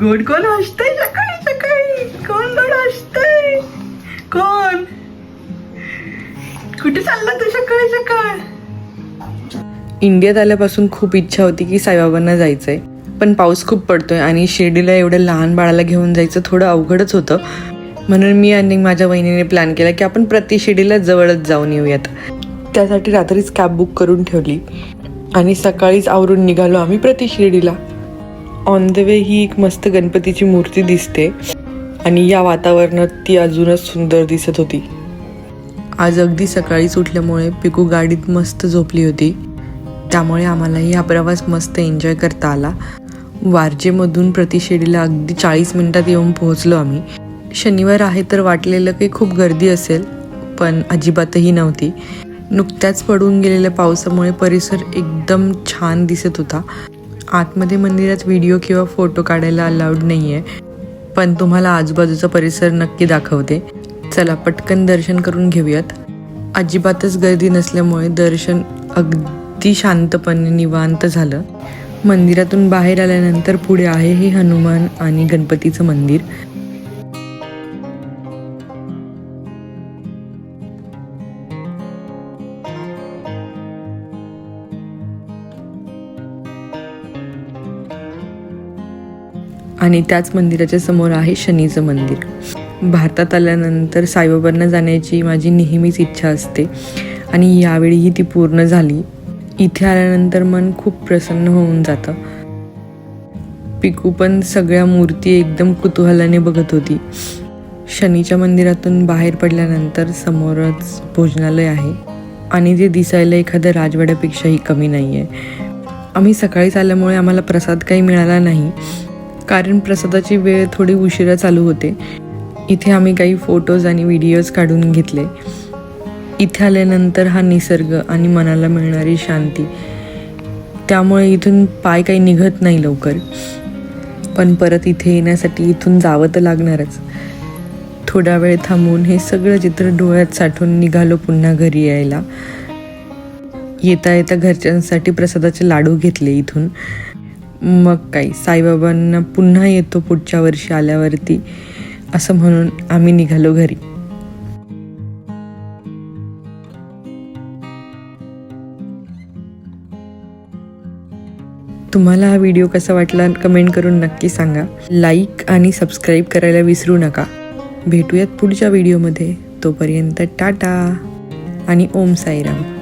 गोड कोण हसतय सकाळी सकाळी. कोण गोड हसतय? कोण? कुठे चालला तू सकाळी सकाळ? इंडियात आल्यापासून खूप इच्छा होती की साईबाबांना जायचंय. पण पाऊस खूप पडतोय आणि शिर्डीला एवढं लहान बाळाला घेऊन जायचं थोडं अवघडच होतं. म्हणून मी आणि माझ्या वहिनीने प्लॅन केला की आपण प्रति शिर्डीला जवळच जाऊन येऊयात. त्यासाठी रात्रीच कॅब बुक करून ठेवली. आणि सकाळीच आवरून निघालो आम्ही प्रति शिर्डीला. ऑन द वे ही एक मस्त गणपतीची मूर्ती दिसते. आणि या वातावरणात ती अजूनच सुंदर दिसत होती. आज अगदी सकाळीच उठल्यामुळे पिकू गाडीत मस्त झोपली होती. त्यामुळे आम्हालाही हा प्रवास मस्त एन्जॉय करता आला. वारजेमधून प्रतिशेडीला अगदी चाळीस मिनिटात येऊन पोहोचलो आम्ही. शनिवार आहे तर वाटलेलं की खूप गर्दी असेल पण अजिबातही नव्हती. नुकत्याच पडून गेलेल्या पावसामुळे परिसर एकदम छान दिसत होता. आतमध्ये मंदिरात व्हिडिओ किंवा फोटो काढायला अलाउड नाही आहे पण तुम्हाला आजूबाजूचा परिसर नक्की दाखवते. चला पटकन दर्शन करून घेऊयात. अजिबातच गर्दी नसल्यामुळे दर्शन अगदी शांतपणे निवांत झालं. मंदिरातून बाहेर आल्यानंतर पुढे आहे हे हनुमान आणि गणपतीचं मंदिर. आणि त्याच मंदिराच्या समोर आहे शनीचं मंदिर. भारतात आल्यानंतर साईबाबांना जाण्याची माझी नेहमीच इच्छा असते. आणि यावेळीही ती पूर्ण झाली. इथे आल्यानंतर मन खूप प्रसन्न होऊन जातं. पिकू पण सगळ्या मूर्ती एकदम कुतूहलाने बघत होती. शनीच्या मंदिरातून बाहेर पडल्यानंतर समोरच भोजनालय आहे. आणि ते दिसायला एखाद्या राजवाड्यापेक्षाही कमी नाही आहे आम्ही सकाळीच आल्यामुळे आम्हाला प्रसाद काही मिळाला नाही. कारण प्रसादाची वेळ थोडी उशिरा चालू होते. इथे आम्ही काही फोटोज आणि व्हिडिओज काढून घेतले. इथे आल्यानंतर हा निसर्ग आणि मनाला मिळणारी शांती. त्यामुळे इथून पाय काही निघत नाही लवकर. पण परत इथे येण्यासाठी इथून जावं तर लागणारच. थोडा वेळ थांबून हे सगळं चित्र डोळ्यात साठून निघालो पुन्हा घरी यायला. येता येता घरच्यांसाठी प्रसादाचे लाडू घेतले इथून. मग काही. साईबाबांना पुन्हा येतो पुढच्या वर्षी आल्यावरती. असं म्हणून आम्ही निघालो घरी. तुम्हाला हा व्हिडिओ कसा वाटला कमेंट करून नक्की सांगा. लाईक आणि सबस्क्राईब करायला विसरू नका. भेटूयात पुढच्या व्हिडिओमध्ये. तोपर्यंत टाटा. आणि ओम साईराम.